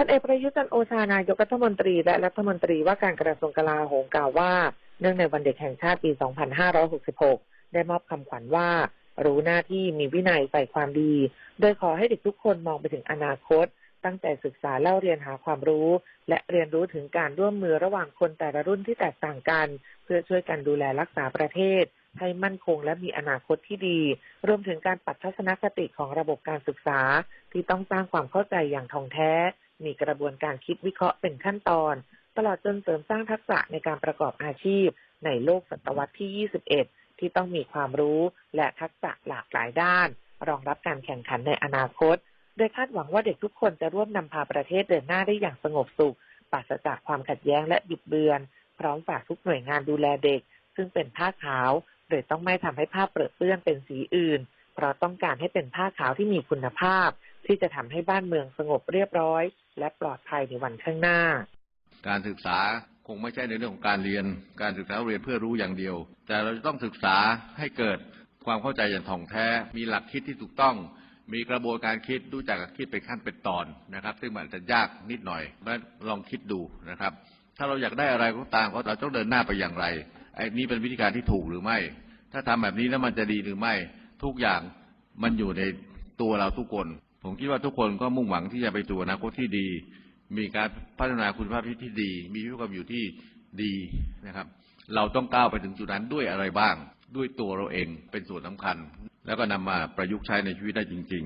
ท่านเอกประยุทธ์จันโอชานายกรัฐมนตรีและรัฐมนตรีว่าการกระทรวงกลาโหมกล่าวว่า เนื่องในวันเด็กแห่งชาติปี 2566 ได้มอบคำขวัญว่า รู้หน้าที่มีวินัยใส่ความดี โดยขอให้เด็กทุกคนมองไปถึงอนาคต ตั้งแต่ศึกษาเล่าเรียนหาความรู้ และเรียนรู้ถึงการร่วมมือระหว่างคนแต่ละรุ่นที่แตกต่างกัน เพื่อช่วยกันดูแลรักษาประเทศให้มั่นคงและมีอนาคตที่ดี รวมถึงการปรับทัศนคติของระบบการศึกษา ที่ต้องสร้างความเข้าใจอย่างท่องแท้ มีกระบวนการคิดวิเคราะห์เป็นขั้นตอน ตลอดจนเสริมสร้างทักษะในการประกอบอาชีพ ในโลกศตวรรษที่ 21 ที่ต้องมีความรู้และทักษะหลากหลายด้าน รองรับการแข่งขันในอนาคต โดยคาดหวังว่าเด็กทุกคนจะร่วมนำพาประเทศเดินหน้าได้อย่างสงบสุขปราศจากความขัดแย้งและบิดเบือน พร้อมฝากทุกหน่วยงานดูแลเด็ก ซึ่งเป็นผ้าขาว โดยต้องไม่ทำให้ผ้าเปรอะเปื้อนเป็นสีอื่น เพราะต้องการให้เป็นผ้าขาวที่มีคุณภาพ ที่จะทำให้บ้านเมืองสงบเรียบร้อย และปลอดภัยในวันข้างหน้า การศึกษาคงไม่ใช่ในเรื่องของการเรียน การศึกษาเรียนเพื่อรู้อย่างเดียว แต่เราจะต้องศึกษาให้เกิดความเข้าใจอย่างถ่องแท้ มีหลักคิดที่ถูกต้อง มีกระบวนการคิดรู้จักคิดเป็นขั้นเป็นตอนนะครับ ซึ่งมันจะยากนิดหน่อยเพราะลองคิดดูนะครับ ถ้าเราอยากได้อะไรก็ตามก็เราต้องเดินหน้าไปอย่างไรไอ้นี้เป็นวิธีการที่ถูกหรือไม่ ถ้าทำแบบนี้แล้วมันจะดีหรือไม่ ทุกอย่างมันอยู่ในตัวเราทุกคน ผมคิดว่าทุกคนก็มุ่งหวังที่จะไปสู่อนาคตที่ดี มีการพัฒนาคุณภาพชีวิตที่ดี มีชีวิตความอยู่ที่ดีนะครับ เราต้องก้าวไปถึงจุดนั้นด้วยอะไรบ้าง ด้วยตัวเราเองเป็นส่วนสำคัญ แล้วก็นำมาประยุกต์ใช้ในชีวิตได้จริง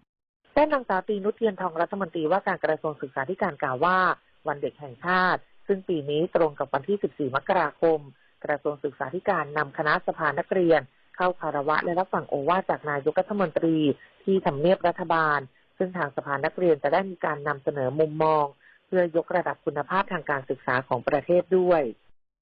ๆด้านนางสาวตีนุชเทียนทองรัฐมนตรีว่าการกระทรวงศึกษาธิการกล่าวว่า วันเด็กแห่งชาติ ซึ่งปีนี้ตรงกับวันที่ 14 มกราคม กระทรวงศึกษาธิการนำคณะสภานักเรียน เข้าคารวะและรับฟังโอวาจากนายกรัฐมนตรีที่ทำเนียบรัฐบาล ซึ่งทางสภานักเรียนจะได้มีการนำเสนอมุมมอง เพื่อยกระดับคุณภาพทางการศึกษาของประเทศด้วย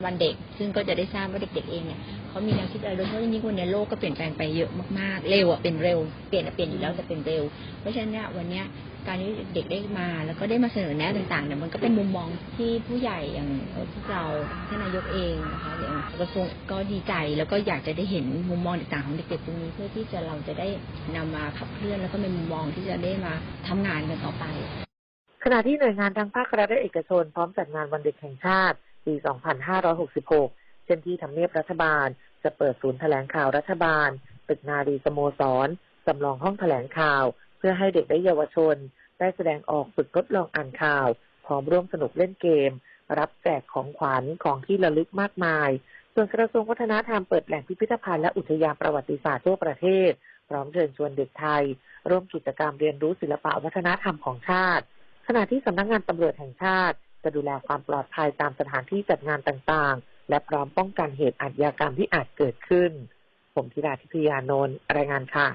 วันเด็กซึ่งก็จะได้ทราบว่าเด็กๆเองเนี่ยเขามีแนวคิดอะไรโดยเพราะจริงๆวันนี้โลกก็เปลี่ยนแปลงไปเยอะมากๆ เร็วอะเป็นเร็วเปลี่ยนอะเปลี่ยนอยู่แล้วแต่เป็นเร็ว เพราะฉะนั้นเนี่ยวันเนี้ยการที่เด็กได้มา แล้วก็ได้มาเสนอแนะต่างๆเนี่ยมันก็เป็นมุมมองที่ผู้ใหญ่อย่างพวกเราท่านนายกเองนะคะอย่างกระทรวงก็ดีใจแล้วก็อยากจะได้เห็นมุมมองต่างๆของเด็กๆตรงนี้เพื่อที่จะเราจะได้นำมาขับเคลื่อนแล้วก็เป็นมุมมองที่จะได้มาทำงานกันต่อไป ขณะที่หน่วยงานทางภาครัฐและเอกชน พร้อมจัดงานวันเด็กแห่งชาติ ปี 2566 เช่นที่ทำเนียบรัฐบาล จะเปิดศูนย์แถลงข่าวรัฐบาล ตึกนารีสโมสรจำลองห้องแถลงข่าว เพื่อให้เด็กและเยาวชน ได้แสดงออกฝึกทดลองอ่านข่าว พร้อมร่วมสนุกเล่นเกม รับแจกของขวัญของที่ระลึกมากมาย ส่วนกระทรวงวัฒนธรรมเปิดแหล่งพิพิธภัณฑ์และอุทยานประวัติศาสตร์ทั่วประเทศ พร้อมเชิญชวนเด็กไทย ร่วมกิจกรรมเรียนรู้ศิลปะวัฒนธรรมของชาติขณะที่สำนักงานตำรวจแห่งชาติ จะดูแลความปลอดภัยตามสถานที่จัดงานต่างๆ และพร้อมป้องกันเหตุอาชญากรรมที่อาจเกิดขึ้น ผมธิดาทิพยานนท์รายงานค่ะ